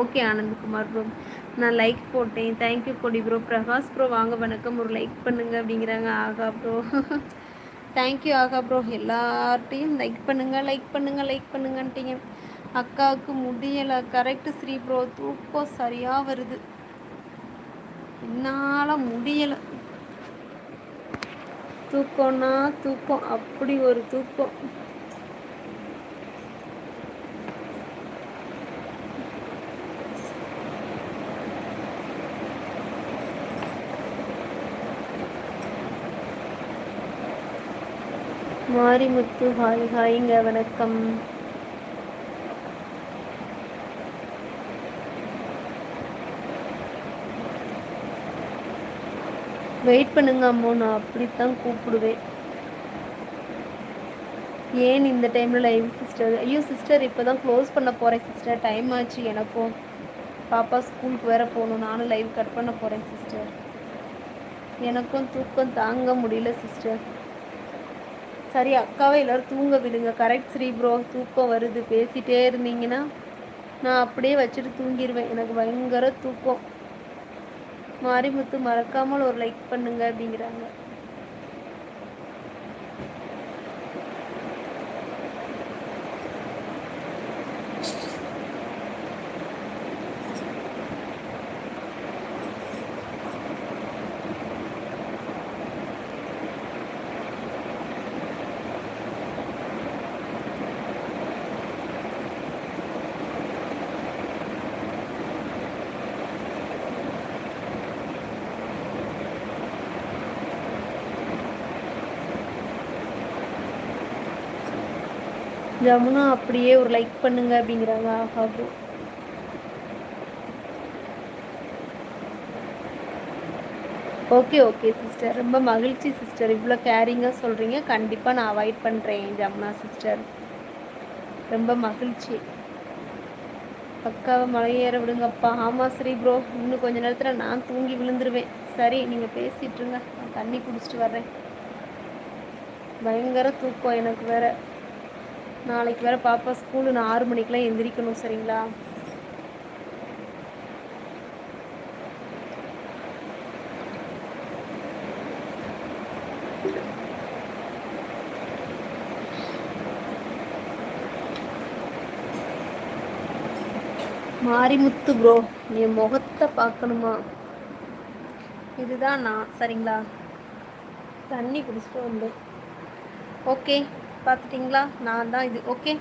Okay Anandkumar bro நான் like போட்டேன். Thank you கொடி ப்ரோ பிரகாஷ் ப்ரோ வாங்க வணக்கம். ஒரு லைக் பண்ணுங்க அப்படிங்கிறாங்க ஆகா ப்ரோ தேங்க்யூ ஆகா ப்ரோ எல்லார்ட்டையும் லைக் பண்ணுங்க லைக் பண்ணுங்க லைக் பண்ணுங்கன்ட்டீங்க. அக்காவுக்கு முடியலை. கரெக்டு ஸ்ரீ ப்ரோ தூக்கம் சரியாக வருது. என்னால் முடியலை. தூக்கம்னா தூக்கம். அப்படி ஒரு தூக்கம். மாரிமுத்து ஹாய் ஹாய்ங்க வணக்கம். வெயிட் பண்ணுங்க அம்மோ. நான் அப்படித்தான் கூப்பிடுவேன். ஏன் இந்த டைமில் லைவ் சிஸ்டர் ஐயோ சிஸ்டர் இப்போ தான் க்ளோஸ் பண்ண போகிறேன் சிஸ்டர் டைம் ஆச்சு எனக்கும். பாப்பா ஸ்கூலுக்கு வேறு போகணும். நானும் லைவ் கட் பண்ண போகிறேன் சிஸ்டர் எனக்கும் தூக்கம் தாங்க முடியல சிஸ்டர் சரி அக்காவை எல்லோரும் தூங்க விடுங்க. கரெக்ட் ஸ்ரீ ப்ரோ தூக்கம் வருது. பேசிகிட்டே இருந்தீங்கன்னா நான் அப்படியே வச்சுட்டு தூங்கிடுவேன் எனக்கு பயங்கர தூக்கம். மாரிமுத்து மறக்காமல் ஒரு லைக் பண்ணுங்க அப்படிங்கிறாங்க. ஜமுனா அப்படியே ஒரு லைக் பண்ணுங்க அப்படிங்கிறாங்க. ஆஹா. ஓகே ஓகே சிஸ்டர் ரொம்ப மகிழ்ச்சி சிஸ்டர் இவ்வளோ கேரிங்காக சொல்கிறீங்க கண்டிப்பாக நான் அவாய்ட் பண்ணுறேன் ஜமுனா சிஸ்டர் ரொம்ப மகிழ்ச்சி. பக்காவை மலையேற விடுங்கப்பா. ஆமாம் சரி ப்ரோ இன்னும் கொஞ்ச நேரத்தில் நான் தூங்கி விழுந்துருவேன். சரி நீங்கள் பேசிட்டுருங்க நான் தண்ணி குடிச்சிட்டு வர்றேன். பயங்கர தூக்கம் எனக்கு வேறு. நாளைக்கு வேறு பாப்பா ஸ்கூலு நான் ஆறு மணிக்கெலாம் எந்திரிக்கணும் சரிங்களா? மாரிமுத்து ப்ரோ என் முகத்தை பார்க்கணுமா? இதுதான் நான் சரிங்களா? தண்ணி குடிச்சிட்டு வந்து ஓகே பார்த்துட்டிங்களா? நான் தான் இது ஓகே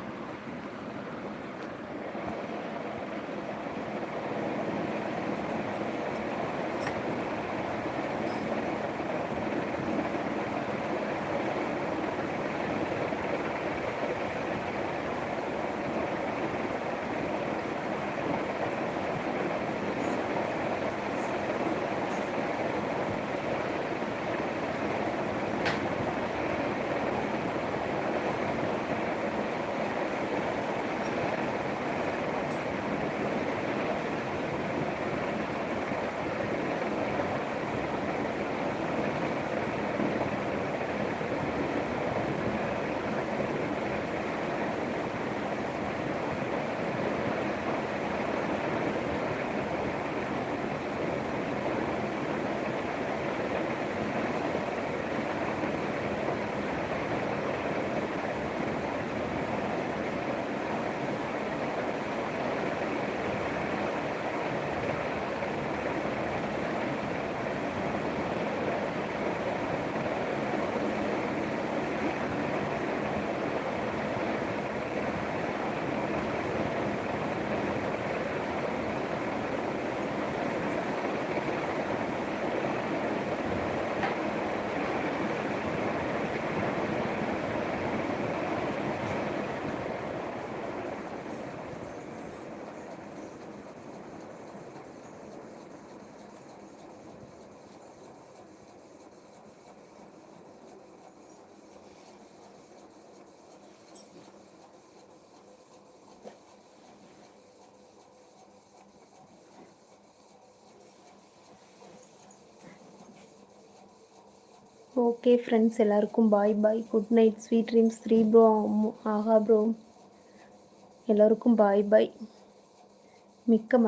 ஓகே ஃப்ரெண்ட்ஸ் எல்லாருக்கும் bye bye good night sweet dreams three bro ஆஹா ப்ரோ எல்லோருக்கும் பாய் பாய் மிக்க